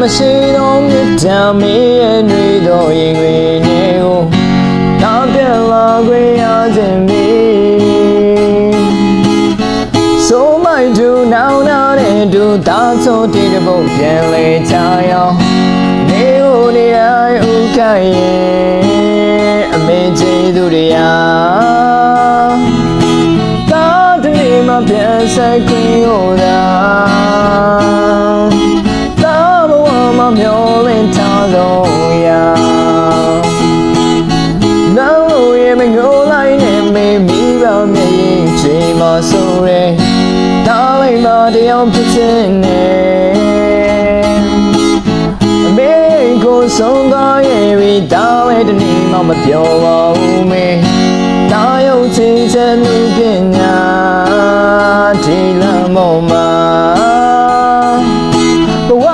မရှိတော့မြတ်တမ်းမင်းရဲ့နှွေတော်ရင်တွင်နေကိုတာပြန်လာခွင့်ရခြင်းမီ So my do now now and do တာဆိုတည်တဲ့ဘုံပြန်လေချအောင်နေကိုနေရဥခိုင်ရဲ့အမေကြီးသူတွေရာတာတနေ့မှပြန်ဆက်ခွင့်ဟောတာတာ ဆိုးရဲဒါလိုက်မတရားဖြစ်စင်နေအမေကိုဆုံးသွားရဲ့ပြီးဒါလည်းတနေ့မှမပြောပါဘူးမေဒါရုပ်ချင်းစံမှုပညာဒီလမ်းပေါ်မှာဘဝ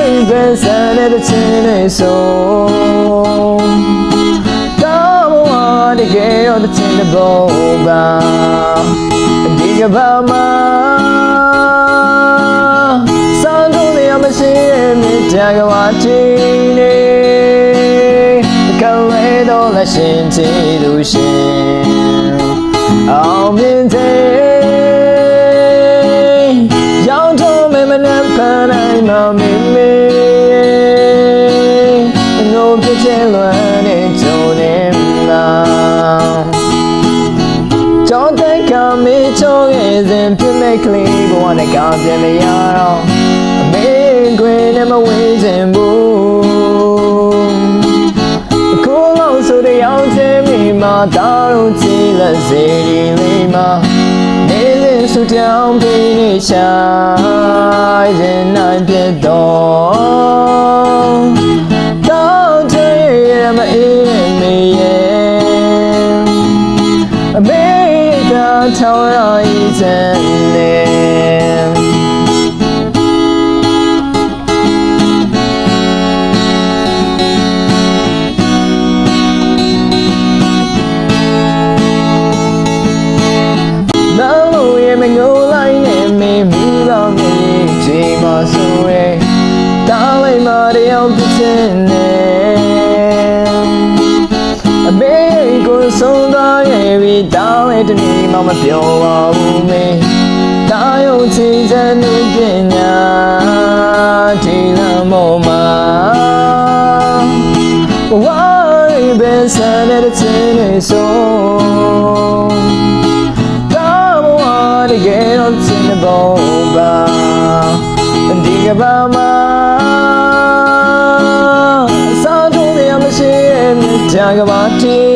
ရိပဲစံတဲ့ချင်းလေးဆို Come on, the gay on the tin the boba. Dig about my Sound on the other side, me tag of my teeny. The color all the shin to do shin. I'm in day. Young to me, man, and I'm a me. ငိုပြချင်လွမ်းနေကြုံ ကြောင်းတဲ့ကမေချုံရဲ့စဉ်ပြစ်မဲ့ကလေးဘဝနဲ့ကပြန်မရတော့အမေခွေနဲ့မဝေးခြင်းဘူးကိုယ်လုံးဆိုတဲ့ရောက်ချင်းမိမှာတားလို့ကြည်လက်စေဒီလေးမှာနေလေးဆူတောင်းပြီးနေရှာရင်နိုင်ပြတော့တော့ ကထောင်းရ တနေ့မှမပြောပါဘူးမေတားရုံချီစံနေပညာဒီလမ်းပေါ်မှာဝါရီပဲဆန်တဲ့ချင်းလေးဆို Come on, to get on in the bomba and dig about my sound to the machine, tag about teen. The color all the shins illusion.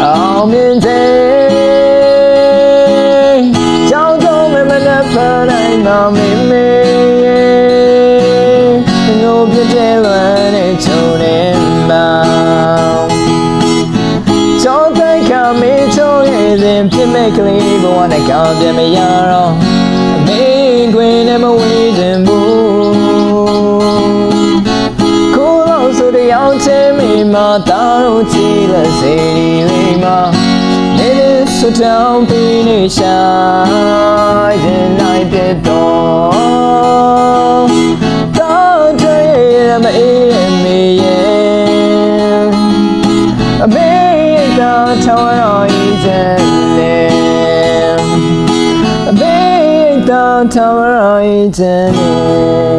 I'm in day. Don't go me, man, but I'm not me. No, you tell when it's on in bound. ကြောင်းတိုက်ခါမေးချုံရဲ့စဉ်ဖြစ်မဲ့ကလေးဘဝနဲ့ကောင်းပြန်မရတော့ ကြည့်လက်စေဒီလေးမှာနေတဲ့ဆွတောင်းပြီးနေရှာရင်နိုင်ပြတော့တော့ကြရမအေးမေရဲ့အမေကထောင်းရဤစံလေအမေကထောင်းရဤစံလေ